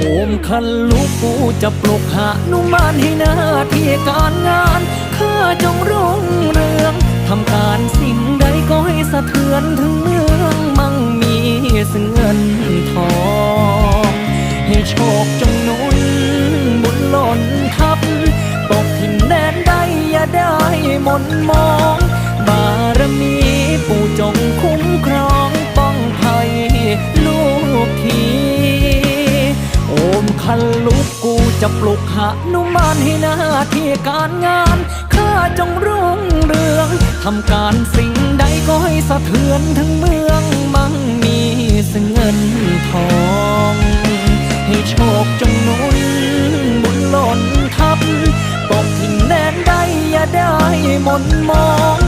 โอมคันลูกกูจะปลุกหานุมานให้หน้าที่การงานข้าจงรุ่งเรืองทำการสิ่งใดก็ให้สะเทือนถึงเมืองมั่งมีซึ่งเงินทองให้โชคจงนุนบุญหล่นทับตกถิ่นแดนใดอย่าได้มนมอง ลูกกูจะปลุกหานุมานให้หน้าที่การงาน ข้าจงรุ่งเรือง ทำการสิ่งใดก็ให้สะเทือนทั้งเมืองมั่งมีซึ่งเงินทอง ให้โชคจงนุนบุญหล่นทับตกถิ่นแดนใดอย่าได้มนมอง